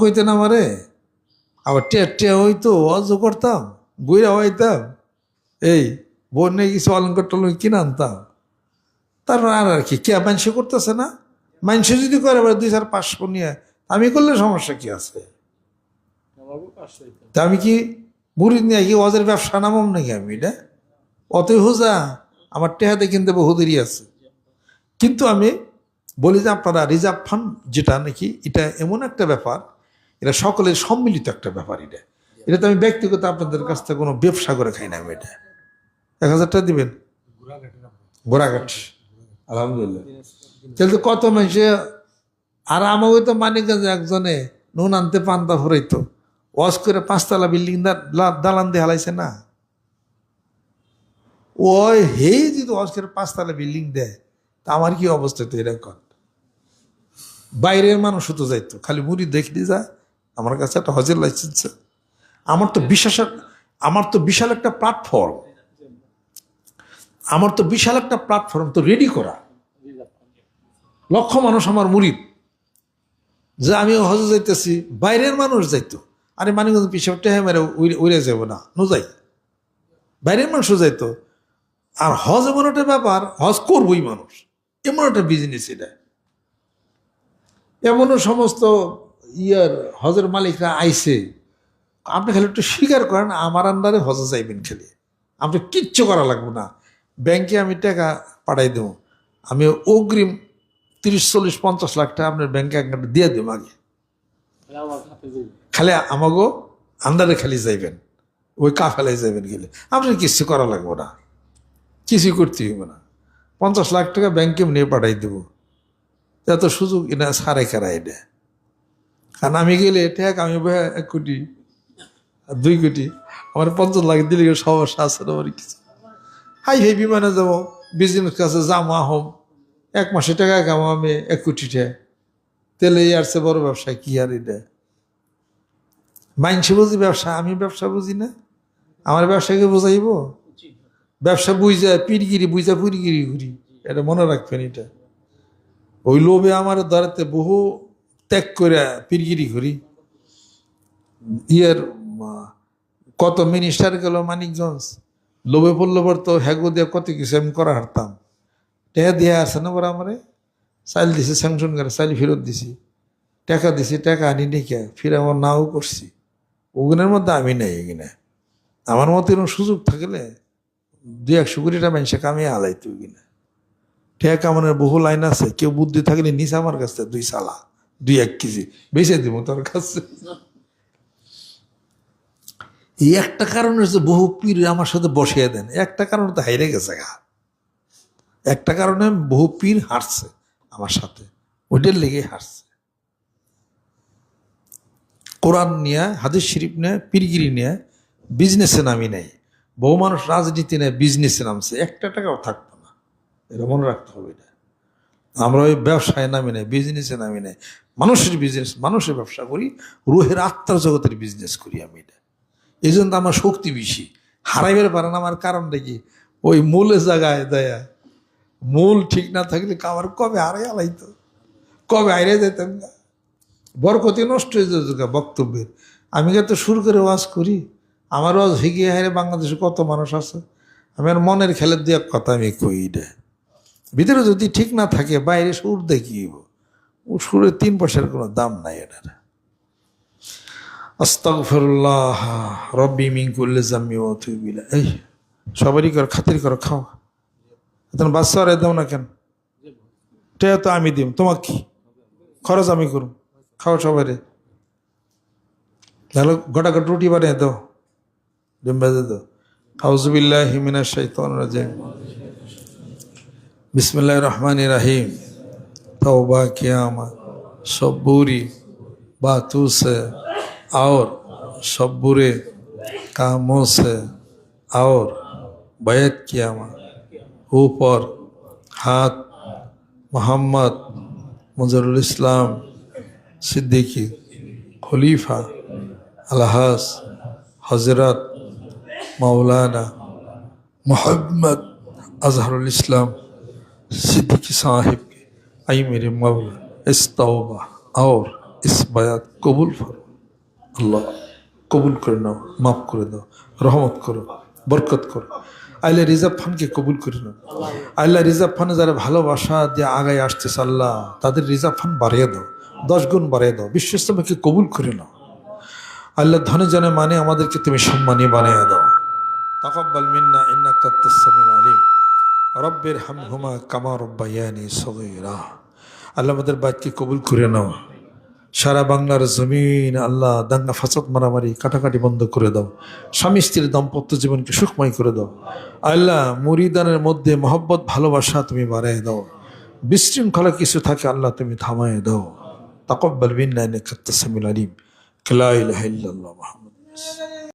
কইতেন আমারে আবার টে টে হইতো অজ করতাম বইরা হইতাম। এই বন্যে কিছু অলঙ্কার টলঙ্কার কিনে আনতাম। তারপর আর আর কি, কে মানুষ করতেছে না? মানুষ যদি করে, এবার দুই চার পাঁচশো নিয়ে, আমি করলে সমস্যা কি আছে? তা আমি কি মুড়ি নিয়ে কি ওদের ব্যবসা নামাম নাকি আমি এটা অতই হোজা, আমার টেহাতে কিনতে বহুদেরই আছে। কিন্তু আমি বলি যে আপনারা রিজার্ভ ফান্ড যেটা নাকি, এটা এমন একটা ব্যাপার এটা সকলের সম্মিলিত একটা ব্যাপার এটা। এটা তো আমি ব্যক্তিগত আপনাদের কাছ থেকে কোনো ব্যবসা করে খাই না আমি এটা। এক হাজারটা দিবেন? গোড়াঘাট আলহামদুলিল্লাহ। তাহলে তো কত মানুষে আর আমাকে তো মানিকগঞ্জ একজনে নুন আনতে পান্তা ফুরাইতো। ওয়াশ করে পাঁচতলা বিল্ডিং দালান দিয়ে হালাইছে না। ওই হেই যদি ওয়াশ করে পাঁচতলা বিল্ডিং দেয়, তা আমার কি অবস্থা? তো এরকম। বাইরের মানুষও তো যাইতো। খালি মুড়ি দেখলি যা আমার কাছে একটা হজের লাইসেন্স আমার তো এক- আমার তো বিশাল একটা প্ল্যাটফর্ম আমার তো বিশাল একটা প্ল্যাটফর্ম তো রেডি করা। লক্ষ মানুষ আমার মুরিদ। যে আমি হজে যাইতেছি, বাইরের মানুষ যাইতো। আরে মানিগঞ্জ পিছনে টেহে মেরে উড়ে- যাব না যাই। বাইরের মানুষও যাইতো। আর হজ এমন একটা ব্যাপার, হজ করবই মানুষ। এমন একটা বিজনেস এটা। এমনও সমস্ত ইয়ার হজের মালিকরা আইসে আপনি খালি একটু স্বীকার করেন, আমার আন্ডারে হজে যাইবেন খালি। আপনি কিচ্ছু করা লাগবে না। ব্যাংকে আমি টাকা পাঠাই দেবো। আমি অগ্রিম তিরিশ, চল্লিশ, পঞ্চাশ লাখ টাকা আপনার ব্যাংকে অ্যাকাউন্টে দিয়ে দেবো আগে। খালি আমাগো আন্ডারে খালি যাইবেন। ওই কাফেলায় যাইবেন গেলে আপনার কিছু করা লাগবে না। কিছুই করতে হইবে না। পঞ্চাশ লাখ টাকা ব্যাংকে নিয়ে পাঠাই দেবো। এত সুযোগ এটা সারে কারা এটা কারণ আমি গেলে ঠেক আমি এক কোটি আর দুই কোটি। আমার পঞ্চাশ লাখ দিলে সমস্যা আছে না আমার কিছু। হাই হাই বিমানে যাব বিজনেস কাছে জামা হোম এক মাসে টাকা কামো আমি এক কোটি টাকা তেলে সে বড় ব্যবসা কি আর এটা? মাইনসে বুঝি ব্যবসা আমি ব্যবসা বুঝি না। আমার ব্যবসাকে বোঝাইব? ব্যবসা বুঝা পিরগিরি বুঝা পুরগিরি ঘুরি এটা মনে রাখবেন এটা। ওই লোভে আমার ধরাতে বহু ত্যাগ করে পিরগিরি করি। ইয়ের কত মিনিস্টার গেল, মানিকগঞ্জ। লোভে পড়লে পর তো, হ্যাগো দিয়ে কত কিছু আমি করা হারতাম। টাকা দিয়ে আসে না বড় আমারে? চাইল দিছে স্যাংশন করে চাইল ফেরত দিছি। টাকা দিছি, টাকা আনি ডেকে ফিরে আমার নাও করছি। ওগুনের মধ্যে আমি নাই এখানে আমার মতো এরকম সুযোগ থাকলে দুই, একশো কোটিটা মানুষে কামিয়ে আলাইতো কিনা ঠেয়া কামানের বহু লাইন আছে, কেউ বুদ্ধি থাকলে নিস আমার কাছে দুই সালা। দুই এক কেজি। বেঁচে দিব তোর কাছে। এই একটা কারণ হচ্ছে বহু পীর আমার সাথে বসিয়ে দেন। একটা কারণ তো হাইরে গেছে গা। একটা কারণে বহু পীর হারছে আমার সাথে। ওইটার লেগে হারছে। কোরআন নিয়ে, হাদিস শরীফ নিয়ে, পীরগিরি নিয়ে বিজনেসে নামি নেই। বহু মানুষ রাজনীতি নেয় বিজনেসে নামছে। একটা টাকাও থাকতো না। এটা মনে রাখতে হবে এটা। আমরা ওই ব্যবসায় নামি নেই বিজনেসে নামি নেই। মানুষের বিজনেস মানুষের ব্যবসা করি, রুহের আত্মার জগতের বিজনেস করি আমি এটা। এই জন্য আমার শক্তি বেশি। হারাইবার পারে না, আমার কারণটা কি? ওই মূলের জায়গায় দেয়া। মূল ঠিক না থাকলে আমার কবে হারাই আলাইতো কবে হারিয়ে যেতাম না বরকতি নষ্ট হয়ে যেত বক্তব্যের। আমি তো সুর করে ওয়াজ করি? আমার ওয়াজ হিগিয়ে হারে বাংলাদেশে কত মানুষ আছে? আমি আর মনের খেলের দিয়ে এক কথা আমি কই এটা। ভিতরে যদি ঠিক না থাকে, বাইরে সুর দেখিব। ও সুরের তিন পয়সার কোনো দাম নাই এটার। আস্তাগফিরুল্লাহ, রব্বি মিন কুল্লি এই, সবারই কর, খাতির করো, খাও। আর দাও না কেন? টেয়া তো আমি দিম, তোমাক কি? খরচ আমি করুম। খাও সবাই তাহলে গোটা গোটা রুটি বানিয়ে দাও। ডিম দাও। হাউজুবিল্লাহ হিমিনা बिस्मिल्लाह रहमान रहीम तौबा क़यामत सब बुरी बातों से और सब बुरे कामों से और बैत क़यामत ऊपर हाथ मोहम्मद मुजरुल इस्लाम सिद्दीकी खलीफा अलहस हजरत मौलाना मोहम्मद अजहरुल इस्लाम सिद्दीकी साहिब के आई मेरे मौला इस तौबा और ইসবায়াত কবুল ফর আল্লাহ কবুল করে নাও মাফ করে দাও রহমত করো বরকত করো আল্লাহ রিজার্ভ ফান্ডকে কবুল করে নাও আল্লাহ রিজার্ভ ফান্ডে যারা ভালোবাসা দিয়ে আগায় আসতেছে আল্লাহ তাদের রিজার্ভ ফান্ড বাড়িয়ে দাও দশ গুণ বাড়িয়ে দাও বিশ্বস্তমাকে কবুল করে নাও আল্লাহ ধনে জনে মানে আমাদেরকে তুমি সম্মানী বানিয়ে দাও তাকাব্বাল মিন্না ইন্নাকা তাসসামিউল আলিম রব্বের হামহুমা কামা রব্বায়ানি সগীরা। আল্লাহ আমাদের বাইককে কবুল করে নাও। সারা বাংলার জমিন আল্লাহ দাঙ্গা ফাসাদ মারামারি কাটাকাটি বন্ধ করে দাও। স্বামী স্ত্রীর দাম্পত্য জীবনকে সুখময় করে দাও। আল্লাহ মুরিদানের মধ্যে মহব্বত, ভালোবাসা তুমি বাড়াই দাও। বিশৃঙ্খলা কিছু থাকে আল্লাহ তুমি থামায় দাও। তাকব্বাল ইন্নাকা তাসসামিউল আলিম। লা ইলাহা ইল্লাল্লাহ মুহাম্মাদ